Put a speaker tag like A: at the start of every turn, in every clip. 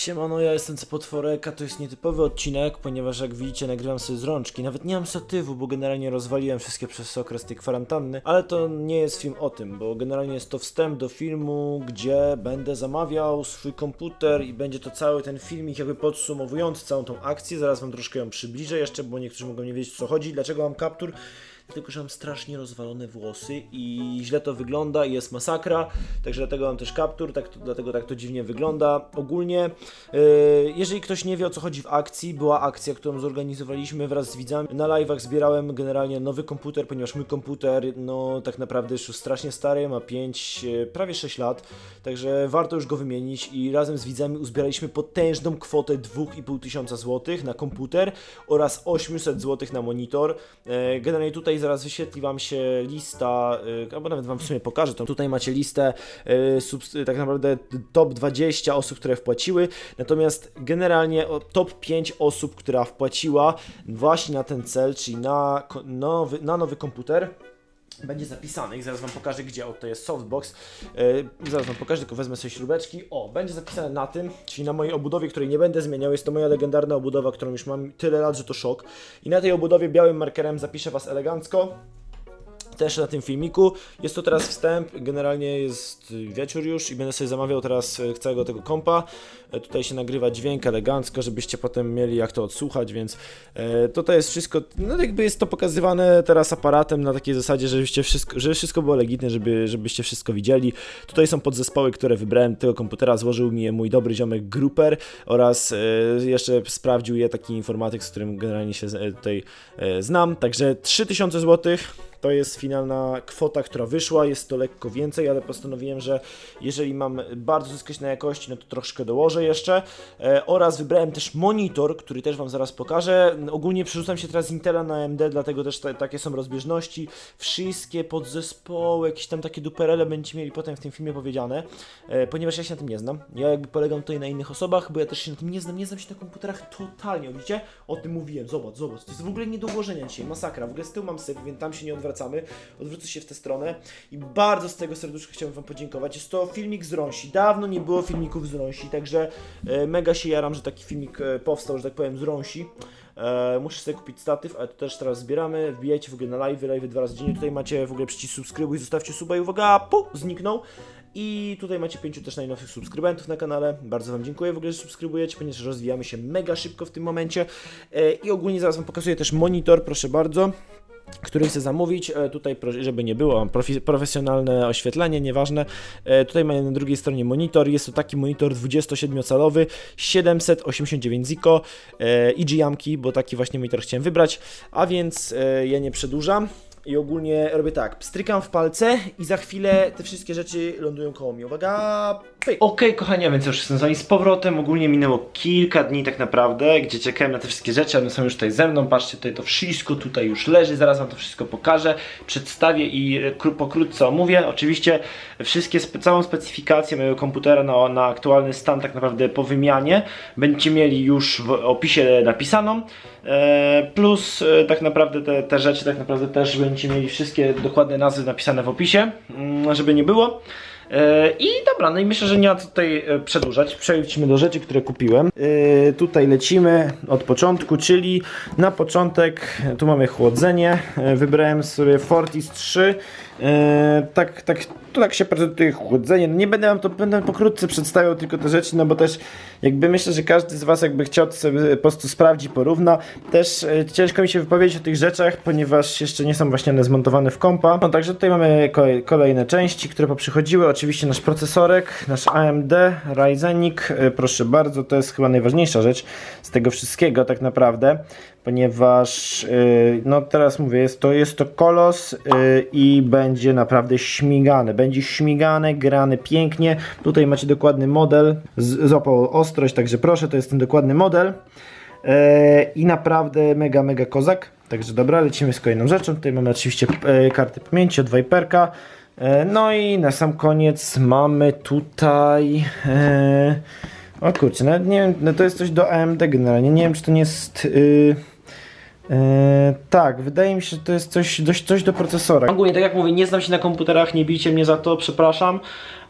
A: Siemano, ja jestem Cepotworek, a to jest nietypowy odcinek, ponieważ jak widzicie nagrywam sobie z rączki. Nawet nie mam statywu, bo generalnie rozwaliłem wszystkie przez okres tej kwarantanny, ale to nie jest film o tym, bo generalnie jest to wstęp do filmu, gdzie będę zamawiał swój komputer i będzie to cały ten filmik jakby podsumowujący całą tą akcję. Zaraz wam troszkę ją przybliżę jeszcze, bo niektórzy mogą nie wiedzieć co chodzi, dlaczego mam kaptur. Dlatego, że mam strasznie rozwalone włosy i źle to wygląda i jest masakra, także dlatego mam też kaptur, tak to, dlatego tak to dziwnie wygląda. Ogólnie, yy, jeżeli ktoś nie wie o co chodzi w akcji, była akcja, którą zorganizowaliśmy wraz z widzami. Na live'ach zbierałem generalnie nowy komputer, ponieważ mój komputer, no tak naprawdę już strasznie stary, ma 5, yy, prawie 6 lat, także warto już go wymienić i razem z widzami uzbieraliśmy potężną kwotę 2,5 tysiąca złotych na komputer oraz 800 złotych na monitor. E, Generalnie tutaj zaraz wyświetli Wam się lista, e, albo nawet Wam w sumie pokażę, to tutaj macie listę e, subs- tak naprawdę top 20 osób, które wpłaciły, natomiast generalnie top 5 osób, która wpłaciła właśnie na ten cel, czyli na, nowy, na nowy komputer, będzie zapisane i zaraz wam pokażę gdzie, o to jest softbox, yy, zaraz wam pokażę, tylko wezmę sobie śrubeczki, o, będzie zapisane na tym, czyli na mojej obudowie, której nie będę zmieniał, jest to moja legendarna obudowa, którą już mam tyle lat, że to szok. I na tej obudowie białym markerem zapiszę was elegancko, też na tym filmiku. Jest to teraz wstęp, generalnie jest wieczór już i będę sobie zamawiał teraz e, całego tego kompa. E, Tutaj się nagrywa dźwięk elegancko, żebyście potem mieli jak to odsłuchać, więc e, to jest wszystko, no jakby jest to pokazywane teraz aparatem na takiej zasadzie, żebyście wszystko, żeby wszystko było legitne, żeby, żebyście wszystko widzieli. Tutaj są podzespoły, które wybrałem tego komputera, złożył mi je mój dobry ziomek Gruper oraz jeszcze sprawdził je taki informatyk, z którym generalnie się tutaj znam, także 3000 zł. To jest finalna kwota, która wyszła. Jest to lekko więcej, ale postanowiłem, że jeżeli mam bardzo zyskać na jakości, no to troszkę dołożę jeszcze. E, oraz wybrałem też monitor, który też Wam zaraz pokażę. Ogólnie przerzucam się teraz z Intela na AMD, dlatego też te, takie są rozbieżności. Wszystkie podzespoły, jakieś tam takie duperele będziecie mieli potem w tym filmie powiedziane, e, ponieważ ja się na tym nie znam. Ja jakby polegam tutaj na innych osobach, bo ja też się na tym nie znam. Nie znam się na komputerach totalnie. Widzicie? O tym mówiłem. Zobacz, zobacz. To jest w ogóle nie do dzisiaj. Masakra. W ogóle z tyłu mam syf, więc tam się nie odwracamy. Odwrócę się w tę stronę i bardzo z tego serduszka chciałbym Wam podziękować. Jest to filmik z Rąsi. Dawno nie było filmików z Rąsi, także e, mega się jaram, że taki filmik e, powstał, że tak powiem, z Rąsi. E, muszę sobie kupić statyw, ale to też teraz zbieramy. Wbijajcie w ogóle na live, live dwa razy dziennie. Tutaj macie w ogóle przycisk subskrybuj, zostawcie suba i uwaga, pu, zniknął. I tutaj macie pięciu też najnowszych subskrybentów na kanale. Bardzo Wam dziękuję w ogóle, że subskrybujecie, ponieważ rozwijamy się mega szybko w tym momencie. I ogólnie zaraz Wam pokazuję też monitor, proszę bardzo który chcę zamówić. E, Tutaj, żeby nie było, profesjonalne oświetlenie, nieważne. E, Tutaj mamy na drugiej stronie monitor. Jest to taki monitor 27-calowy, 789 Zico e, i Giamki, bo taki właśnie monitor chciałem wybrać. A więc ja nie przedłużam. I ogólnie robię tak, strykam w palce i za chwilę te wszystkie rzeczy lądują koło mnie. Uwaga, pyk. Okej, kochani, a więc już jestem z wami z powrotem. Ogólnie minęło kilka dni tak naprawdę, gdzie czekałem na te wszystkie rzeczy, one są już tutaj ze mną. Patrzcie, tutaj to wszystko tutaj już leży, zaraz wam to wszystko pokażę, przedstawię i kró- pokrótce omówię. Oczywiście wszystkie, całą specyfikację mojego komputera na, na aktualny stan tak naprawdę po wymianie będziecie mieli już w opisie napisaną. E, Plus e, tak naprawdę te, te rzeczy tak naprawdę też będziecie mieli wszystkie dokładne nazwy napisane w opisie, mm, żeby nie było. E, I dobra, no i myślę, że nie ma co tutaj przedłużać. Przejdźmy do rzeczy, które kupiłem. Tutaj lecimy od początku, czyli na początek tu mamy chłodzenie. Wybrałem sobie Fortis 3. E, Tak, tak, to tak się prezentuje chłodzenie. Nie będę wam to będę pokrótce przedstawiał tylko te rzeczy, no bo też jakby myślę, że każdy z was jakby chciał to sobie po prostu sprawdzi, porówna. Też e, ciężko mi się wypowiedzieć o tych rzeczach, ponieważ jeszcze nie są właśnie one zmontowane w kompa. No także tutaj mamy kolej, kolejne części, które poprzychodziły. Oczywiście nasz procesorek, nasz AMD Ryzenik, e, proszę bardzo, to jest chyba najważniejsza rzecz z tego wszystkiego tak naprawdę, ponieważ yy, no teraz mówię, jest to, jest to kolos yy, i będzie naprawdę śmigane, będzie śmigane, grane pięknie. Tutaj macie dokładny model, złapał ostrość, także proszę, to jest ten dokładny model. E, I naprawdę mega, mega kozak. Także dobra, lecimy z kolejną rzeczą. Tutaj mamy oczywiście e, karty pamięci od Viperka. E, no i na sam koniec mamy tutaj. O kurczę, nie wiem, no to jest coś do AMD generalnie. Nie wiem, czy to nie jest. y, E, tak, wydaje mi się, że to jest coś, dość, coś do procesora. Ogólnie, tak jak mówię, nie znam się na komputerach, nie bijcie mnie za to, przepraszam,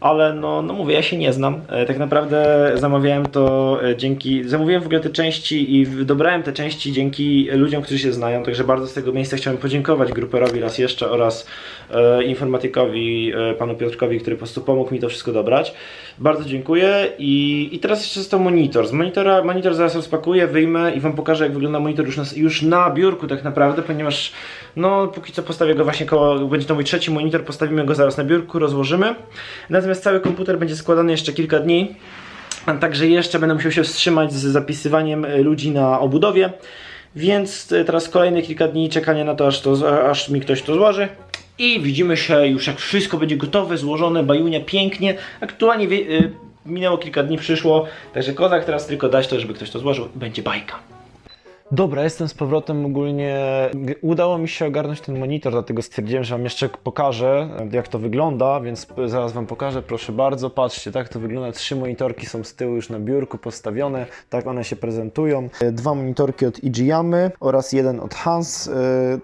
A: ale no, no mówię, ja się nie znam. E, Tak naprawdę zamawiałem to e, dzięki, zamówiłem w ogóle te części i dobrałem te części dzięki ludziom, którzy się znają, także bardzo z tego miejsca chciałem podziękować gruperowi raz jeszcze oraz e, informatykowi, e, panu Piotrkowi, który po prostu pomógł mi to wszystko dobrać. Bardzo dziękuję i, i teraz jeszcze został monitor. Z monitora, monitor zaraz rozpakuję, wyjmę i wam pokażę jak wygląda monitor już na, już na biurku tak naprawdę, ponieważ no póki co postawię go właśnie koło, będzie to mój trzeci monitor, postawimy go zaraz na biurku, rozłożymy. Natomiast cały komputer będzie składany jeszcze kilka dni. Także jeszcze będę musiał się wstrzymać z zapisywaniem e, ludzi na obudowie. Więc e, teraz kolejne kilka dni czekania na to, aż, to, aż mi ktoś to złoży. I widzimy się już jak wszystko będzie gotowe, złożone, bajunia pięknie. Aktualnie wie, y, minęło kilka dni, przyszło. Także kozak teraz tylko dać to, żeby ktoś to złożył będzie bajka. Dobra, jestem z powrotem ogólnie. Udało mi się ogarnąć ten monitor, dlatego stwierdziłem, że Wam jeszcze pokażę, jak to wygląda, więc zaraz Wam pokażę. Proszę bardzo, patrzcie, tak to wygląda. Trzy monitorki są z tyłu już na biurku postawione, tak one się prezentują. E, Dwa monitorki od Igiyamy oraz jeden od Hans. E,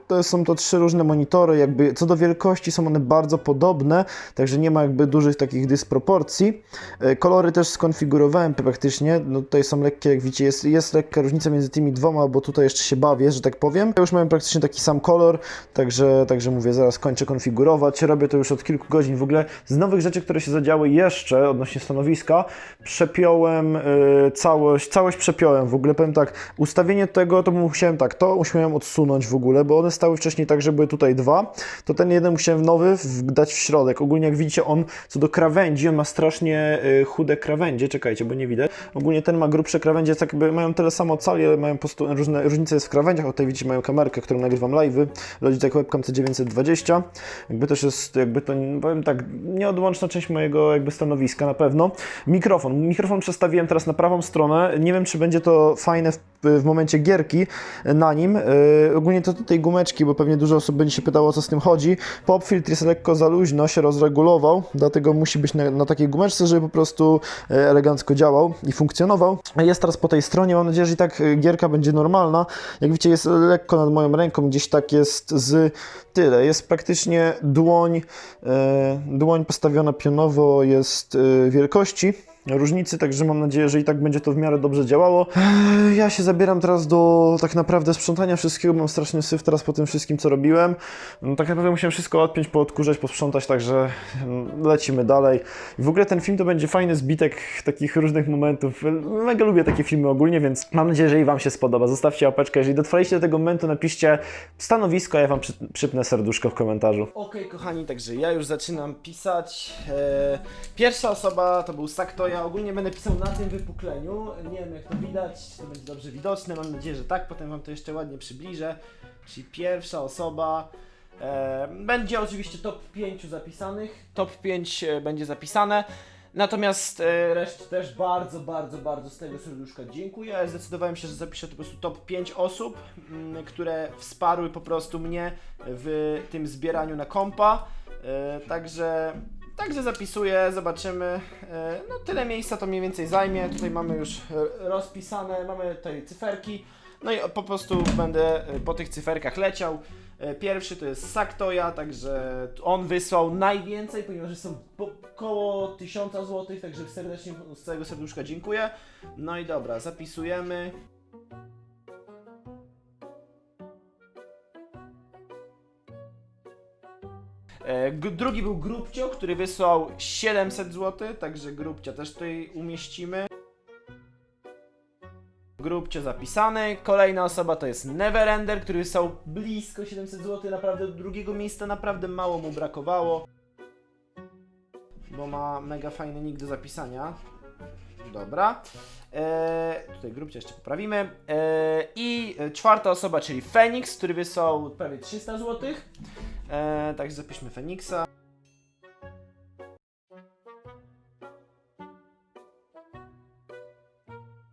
A: To są to trzy różne monitory, jakby co do wielkości są one bardzo podobne, także nie ma jakby dużych takich dysproporcji. E, Kolory też skonfigurowałem praktycznie, no tutaj są lekkie, jak widzicie, jest, jest lekka różnica między tymi dwoma, bo tutaj jeszcze się bawię, że tak powiem. Ja już mamy praktycznie taki sam kolor, także, także mówię, zaraz kończę konfigurować. Robię to już od kilku godzin. W ogóle z nowych rzeczy, które się zadziały jeszcze odnośnie stanowiska, przepiąłem y, całość, całość przepiąłem. W ogóle powiem tak, ustawienie tego to musiałem tak, to musiałem odsunąć w ogóle, bo one stały wcześniej tak, że były tutaj dwa, to ten jeden musiałem nowy dać w środek. Ogólnie jak widzicie, on co do krawędzi, on ma strasznie y, chude krawędzie, czekajcie, bo nie widać. Ogólnie ten ma grubsze krawędzie, tak jakby mają tyle samo cali, ale mają po prostu różne różnice jest w krawędziach. O tutaj widzicie mają kamerkę, którą nagrywam live'y, Logitech Webcam C920. Jakby też jest, jakby to, powiem tak, nieodłączna część mojego jakby stanowiska na pewno. Mikrofon. Mikrofon przestawiłem teraz na prawą stronę. Nie wiem, czy będzie to fajne w momencie gierki na nim. Yy, ogólnie to tutaj gumeczki, bo pewnie dużo osób będzie się pytało, o co z tym chodzi. Pop filtr jest lekko za luźno, się rozregulował, dlatego musi być na, na takiej gumeczce, żeby po prostu e, elegancko działał i funkcjonował. Jest teraz po tej stronie, mam nadzieję, że i tak e, gierka będzie normalna. Jak widzicie, jest lekko nad moją ręką, gdzieś tak jest z tyle. Jest praktycznie dłoń, e, dłoń postawiona pionowo jest e, wielkości różnicy, także mam nadzieję, że i tak będzie to w miarę dobrze działało. Ja się zabieram teraz do tak naprawdę sprzątania wszystkiego, mam straszny syf teraz po tym wszystkim, co robiłem. No, tak naprawdę musiałem wszystko odpiąć, poodkurzać, posprzątać, także mm, lecimy dalej. W ogóle ten film to będzie fajny zbitek takich różnych momentów. Mega lubię takie filmy ogólnie, więc mam nadzieję, że i Wam się spodoba. Zostawcie łapeczkę, jeżeli dotrwaliście do tego momentu, napiszcie stanowisko, a ja Wam przy, przypnę serduszko w komentarzu. Okej, kochani, także ja już zaczynam pisać. E, pierwsza osoba to był Saktoja. Ogólnie będę pisał na tym wypukleniu. Nie wiem, jak to widać, czy to będzie dobrze widoczne. Mam nadzieję, że tak. Potem Wam to jeszcze ładnie przybliżę. Czyli pierwsza osoba. E, będzie oczywiście top 5 zapisanych. Top 5 e, będzie zapisane. Natomiast e, reszcie też bardzo, bardzo, bardzo z tego serduszka dziękuję. Ja Zdecydowałem się, że zapiszę po prostu top 5 osób, mm, które wsparły po prostu mnie w tym zbieraniu na kompa. E, także, także zapisuję, zobaczymy. E, no tyle miejsca to mniej więcej zajmie. Tutaj mamy już rozpisane, mamy tutaj cyferki. No i po prostu będę e, po tych cyferkach leciał. E, Pierwszy to jest Saktoja, także on wysłał najwięcej, ponieważ są około 1000 zł, także serdecznie z całego serduszka dziękuję. No i dobra, zapisujemy. Drugi był Grubcio, który wysłał 700 zł, także Grubcia też tutaj umieścimy. Grubcio zapisany. Kolejna osoba to jest Neverender, który wysłał blisko 700 zł. Naprawdę do drugiego miejsca naprawdę mało mu brakowało. Bo ma mega fajny nick do zapisania. Dobra. Eee, tutaj grubcie jeszcze poprawimy. Eee, I e, czwarta osoba, czyli Phoenix, który wysłał prawie 300 zł. Eee, także zapiszmy Feniksa.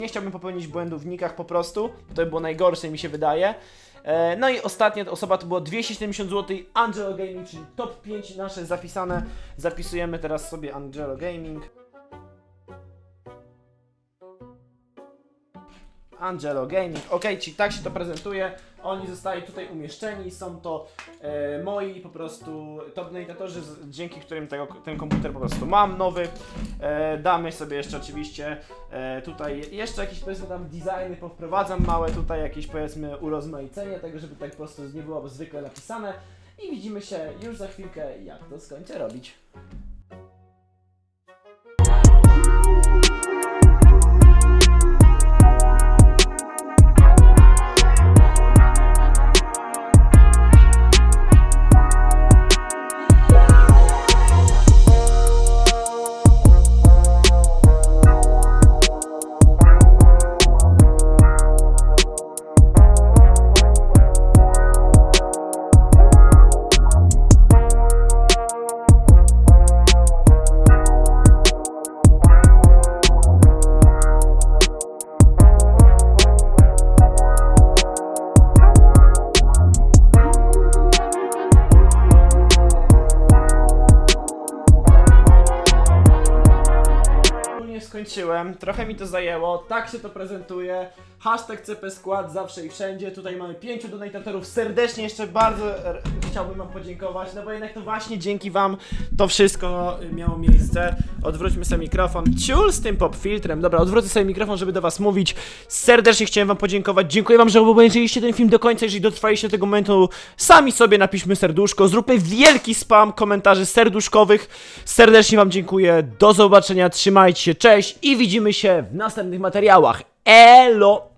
A: Nie chciałbym popełnić błędu w nikach po prostu, bo to by było najgorsze mi się wydaje. E, No i ostatnia osoba to było 270 zł Angelo Gaming, czyli top 5 nasze zapisane. Zapisujemy teraz sobie Angelo Gaming. Angelo Gaming, ok, czyli tak się to prezentuje. Oni zostali tutaj umieszczeni, są to e, moi po prostu top z- dzięki którym tego, ten komputer po prostu mam nowy. E, damy sobie jeszcze oczywiście e, tutaj jeszcze jakieś powiedzmy tam designy powprowadzam małe tutaj jakieś powiedzmy urozmaicenie tego, żeby tak po prostu nie było zwykle napisane. I widzimy się już za chwilkę jak to skończę robić. Trochę mi to zajęło, tak się to prezentuje. Hashtag CP Skład zawsze i wszędzie. Tutaj mamy pięciu donatorów. Serdecznie jeszcze bardzo chciałbym wam podziękować, no bo jednak to właśnie dzięki wam to wszystko y, miało miejsce. Odwróćmy sobie mikrofon. Ciul z tym pop filtrem. Dobra, odwrócę sobie mikrofon, żeby do was mówić. Serdecznie chciałem wam podziękować. Dziękuję wam, że obejrzeliście ten film do końca. Jeżeli dotrwaliście do tego momentu, sami sobie napiszmy serduszko. Zróbmy wielki spam komentarzy serduszkowych. Serdecznie wam dziękuję. Do zobaczenia. Trzymajcie się. Cześć i widzimy się w następnych materiałach. Elo!